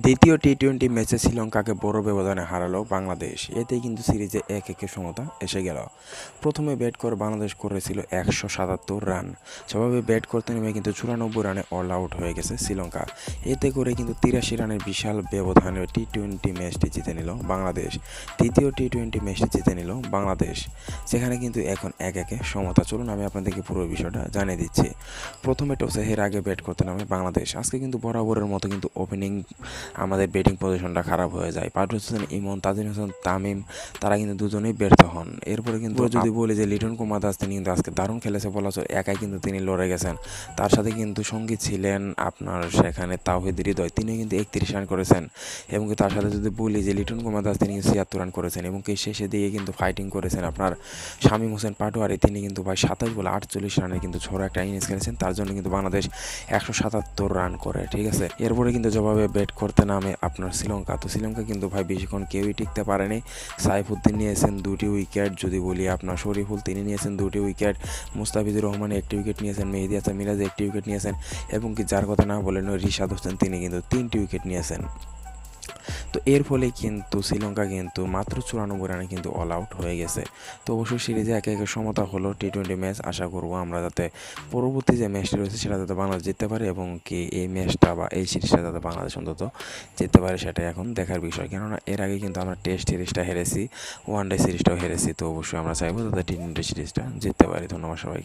দ্বিতীয় T twenty ম্যাচে শ্রীলঙ্কাকে বড় ব্যবধানে হারালো বাংলাদেশ। এতেই কিন্তু সিরিজে এক একে সমতা এসে গেল। প্রথমে ব্যাট করে বাংলাদেশ করেছিল একশো সাতাত্তর রান। স্বভাবে ব্যাট করতে নেমে কিন্তু চুরানব্বই রানে অল আউট হয়ে গেছে শ্রীলঙ্কা। এতে করে কিন্তু তিরাশি রানের বিশাল ব্যবধানে টি টোয়েন্টি ম্যাচটি জিতে নিল বাংলাদেশ। তৃতীয় টি টোয়েন্টি ম্যাচটি জিতে নিল বাংলাদেশ। সেখানে কিন্তু এখন এক একে সমতা। চলুন আমি আপনাদেরকে পুরো বিষয়টা জানিয়ে দিচ্ছি। প্রথমে টসে হের আগে ব্যাট করতে নামে বাংলাদেশ। আজকে কিন্তু বরাবরের মতো কিন্তু ওপেনিং আমাদের ব্যাটিং পজিশনটা খারাপ হয়ে যায়। পাটুল হোসেন ইমন তাজিম হোসেন তামিম তারা কিন্তু দুজনেই ব্যর্থ হন। এরপরে কিন্তু যদি বলি যে লিটন কুমার দাস তিনি কিন্তু আজকে দারুণ খেলেছে বলা চলে একাই কিন্তু তিনি লড়ে গেছেন। তার সাথে কিন্তু সঙ্গী ছিলেন আপনার সেখানে তাওহিদ হৃদয় তিনি কিন্তু একত্রিশ রান করেছেন। এবং তার সাথে যদি বলি যে লিটন কুমার দাস তিনি ছিয়াত্তর রান করেছেন এবং কি শেষে দিয়ে কিন্তু ফাইটিং করেছেন আপনার শামীম হোসেন পাটোয়ারি তিনি কিন্তু ভাই সাতাশ বলে আটচল্লিশ রানের কিন্তু ছোট একটা ইনিংস খেলেছেন। তার জন্য কিন্তু বাংলাদেশ একশো সাতাত্তর রান করে ঠিক আছে? এরপরে কিন্তু জবাবে ব্যাট করতে নামে আপনার শ্রীলঙ্কা। তো শ্রীলঙ্কা কিন্তু ভাই বেশিক্ষণ কেউই টিকতে পারেনি। সাইফুদ্দিন নিয়েছেন দুটি উইকেট। যদি বলি আপনার শরীফুল, তিনি নিয়েছেন দুটি উইকেট। মুস্তাফিজুর রহমান একটি উইকেট নিয়েছেন। মেহেদি হাসান মিরাজ একটি উইকেট নিয়েছেন। এবং কি যার কথা না বলেন রিশাদ হোসেন, তিনি কিন্তু তিনটি উইকেট নিয়েছেন। তো এর ফলে কিন্তু শ্রীলঙ্কা কিন্তু মাত্র চুরানব্বই রানে কিন্তু অল আউট হয়ে গেছে। তো অবশ্যই সিরিজে একে একে সমতা হলো টি টোয়েন্টি ম্যাচ আশা করব আমরা যাতে পরবর্তী যে ম্যাচটি রয়েছে সেটা যাতে বাংলাদেশ জিততে পারে এবং কি এই ম্যাচটা বা এই সিরিজটা যাতে বাংলাদেশ অন্তত জিততে পারে সেটাই এখন দেখার বিষয়। কেননা এর আগে কিন্তু আমরা টেস্ট সিরিজটা হেরেছি ওয়ান ডে সিরিজটাও হেরেছি, তো অবশ্যই আমরা চাইব যাতে টি টোয়েন্টি সিরিজটা জিততে পারি। ধন্যবাদ সবাইকে।